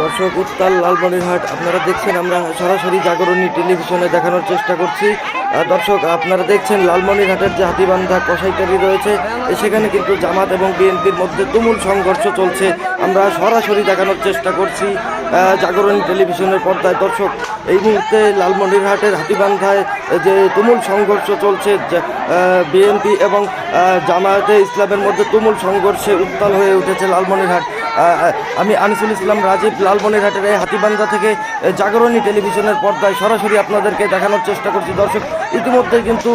দর্শক, উত্তাল লালমনিরহাট আপনারা দেখছেন আমরা সরাসরি জাগরণী টেলিভিশনে দেখানোর চেষ্টা করছি। দর্শক, আপনারা দেখছেন লালমনিরহাটের যে হাতিবান্ধা কসাইটারি রয়েছে সেখানে কিন্তু জামাত এবং বিএনপির মধ্যে তুমুল সংঘর্ষ চলছে। আমরা সরাসরি দেখানোর চেষ্টা করছি জাগরণী টেলিভিশনের পর্দায়। দর্শক, এই মুহূর্তে লালমনিরহাটের হাতিবান্ধায় যে তুমুল সংঘর্ষ চলছে বিএনপি এবং জামায়াতে ইসলামের মধ্যে তুমুল সংঘর্ষে উত্তাল হয়ে উঠেছে লালমনিরহাট আমি আনিসুল ইসলাম রাজীব লালমনিরহাটের এই হাতিবান্ধা থেকে জাগরণী টেলিভিশনের পর্দায় সরাসরি আপনাদেরকে দেখানোর চেষ্টা করছি। দর্শক, ইতিমধ্যে কিন্তু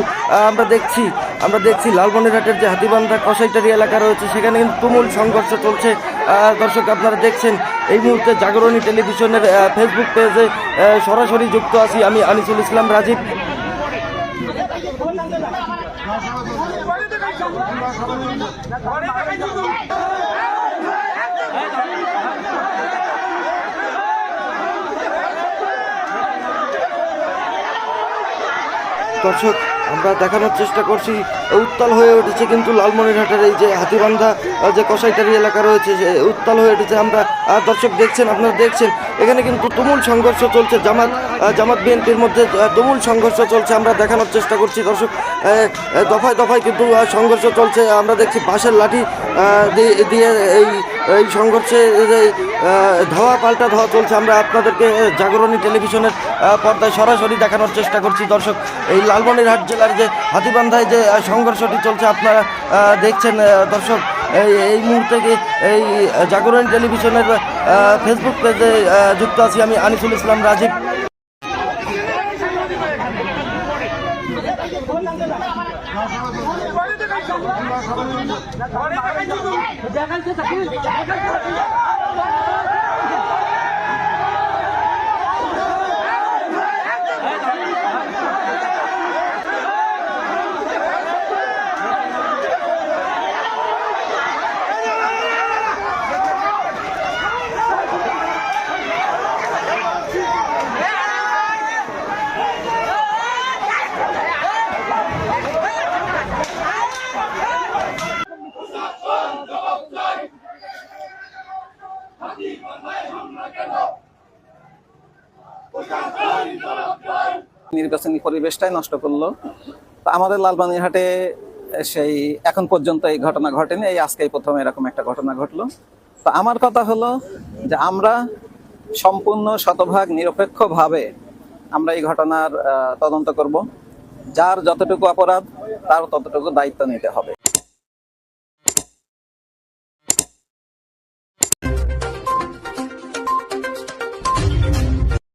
আমরা দেখছি আমরা দেখছি লালমনিরহাটের যে হাতিবান্ধা কসাইটারি এলাকা রয়েছে, সেখানে কিন্তু তুমুল সংঘর্ষ চলছে। দর্শক, আপনারা দেখছেন, এই মুহূর্তে জাগরণী টেলিভিশনের ফেসবুক পেজে সরাসরি যুক্ত আছি আমি আনিসুল ইসলাম রাজীব। দর্শক আমরা দেখানোর চেষ্টা করছি, উত্তাল হয়ে উঠেছে কিন্তু লালমনিরহাটের এই যে হাতিবান্ধা যে কসাইটারি এলাকা রয়েছে, সে উত্তাল হয়ে উঠেছে। আমরা দর্শক দেখছেন, আপনারা দেখছেন, এখানে কিন্তু তুমুল সংঘর্ষ চলছে, জামাত জামাত বিএনপির মধ্যে তুমুল সংঘর্ষ চলছে, আমরা দেখানোর চেষ্টা করছি, দর্শক দফায় দফায় কিন্তু সংঘর্ষ চলছে, আমরা দেখছি বাঁশের লাঠি দিয়ে এই এই সংঘর্ষে ধাওয়া পাল্টা ধাওয়া চলছে। আমরা আপনাদেরকে জাগরণী টেলিভিশনের পর্দায় সরাসরি দেখানোর চেষ্টা করছি, দর্শক, এই লালমনিরহাট জেলার যে হাতিবান্ধায় যে সংঘর্ষটি চলছে, আপনারা দেখছেন দর্শক, এই মুহূর্তে কি এই জাগরণ টেলিভিশনের ফেসবুক পেজে যুক্ত আছি আমি আনিসুল ইসলাম রাজীব। নির্বাচনী পরিবেশটাই নষ্ট করল। আমাদের লালবানিরহাটে সেই এখন পর্যন্ত এই ঘটনা ঘটেনি, এই আজকেই প্রথম এরকম একটা ঘটনা ঘটলো। তো আমার কথা হলো যে আমরা সম্পূর্ণ শতভাগ নিরপেক্ষভাবে আমরা এই ঘটনার তদন্ত করব। যার যতটুকু অপরাধ, তার ততটুকু দায়িত্ব নিতে হবে।